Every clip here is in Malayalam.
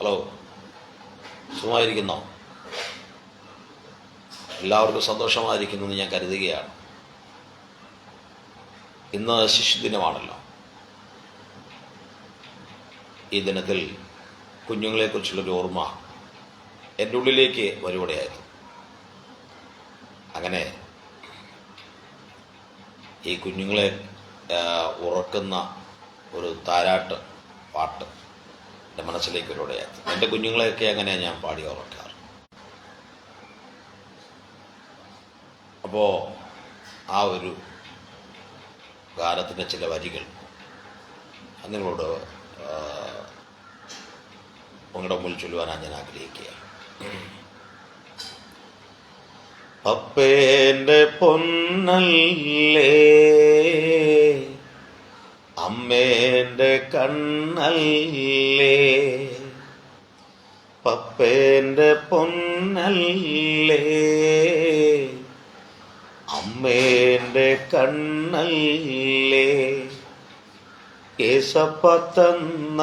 ഹലോ. സുഖമായിരിക്കുന്നോ? എല്ലാവർക്കും സന്തോഷമായിരിക്കുന്നു എന്ന് ഞാൻ കരുതുകയാണ്. ഇന്ന് ശിശുദിനമാണല്ലോ. ഈ ദിനത്തിൽ കുഞ്ഞുങ്ങളെക്കുറിച്ചുള്ളൊരു ഓർമ്മ എന്റെ ഉള്ളിലേക്ക് വരുവടെയായിരുന്നു അങ്ങനെ ഈ കുഞ്ഞുങ്ങളെ ഉറക്കുന്ന ഒരു താരാട്ട് പാട്ട് എന്റെ മനസ്സിലേക്ക് ഒരുവടെയായിരുന്നു എന്റെ കുഞ്ഞുങ്ങളെയൊക്കെ അങ്ങനെയാണ് ഞാൻ പാടി ഉറക്കാറ് അപ്പോൾ ആ ഒരു ഗാനത്തിന്റെ ചില വരികൾ നിങ്ങളോട് നിങ്ങളുടെ മുന്നിൽ ചൊല്ലുവാനാണ് ഞാൻ ആഗ്രഹിക്കുക അപ്പേന്റെ പൊന്നല്ലേ? അമ്മേന്റെ കണ്ണല്ലേ? പപ്പേന്റെ പൊന്നല്ലേ? അമ്മേന്റെ കണ്ണല്ലേ? കേസപ്പ തന്ന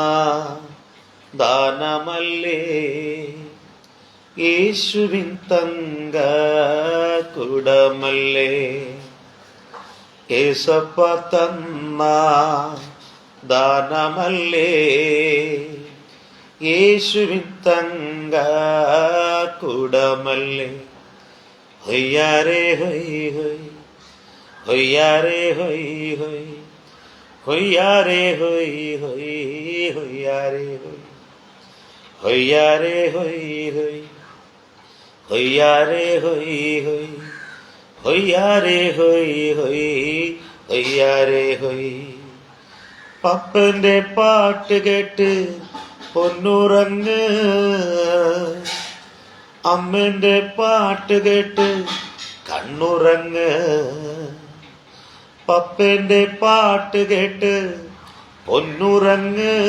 ദാനമല്ലേ? യേശുവിൻ തങ്ക കുടമല്ലേ? കേസപ്പ തന്ന ദാനമല്ലേ യേശുവിൻ തങ്ക കുടമല്ലേ ഹൊയ്യാരേ ഹൊയ് ഹൊയ് ഹൊയ്യാരേ ഹൊയ് ഹൊയ് ഹൊയ്യാരേ ഹൊയ് ഹൊയ് ഹൊയ്യാരേ ഹൊയ് ഹൊയ്യാരേ ഹൊയ് ഹൊയ് ഹൊയ്യാരേ ഹൊയ് ഹൊയ് ഹൊയ്യാരേ ഹൊയ് ഹൊയ് ഹൊയ്യാരേ ഹൊയ് പപ്പന്റെ പാട്ട് കേട്ട് പൊന്നുറങ്ങ്. അമ്മന്റെ പാട്ട് കേട്ട് കണ്ണുറങ്ങ്. പപ്പന്റെ പാട്ട് കേട്ട് പൊന്നുറങ്ങ്.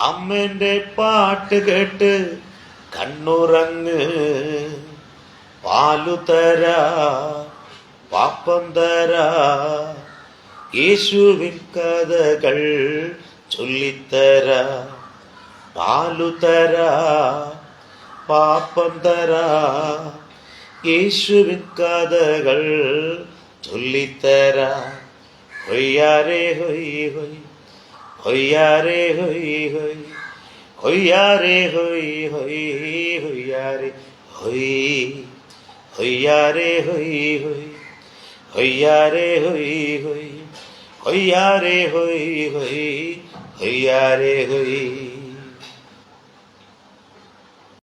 അമ്മന്റെ പാട്ട് കേട്ട് കണ്ണുറങ്ങ്. പാലു തരാ പാപ്പം തരാ இயேசுவின் கதகள் சொல்லித்தரா பாலு தரா பாப்பம் தரா இயேசுவின் கதகள் சொல்லித்தரா ஹொய்யாரே ஹொய் ஹொய் ஹொய்யாரே ஹொய் ஹொய் ஹொய்யாரே ஹொய் ஹொய் ஹொய்யாரே ஹொய் ஹொய்யாரே ஹொய் ஹொய் ஹொய்யாரே ஹொய் ஹொய் ହୋଇ ହୋଇ ହୋଇ ହୋଇ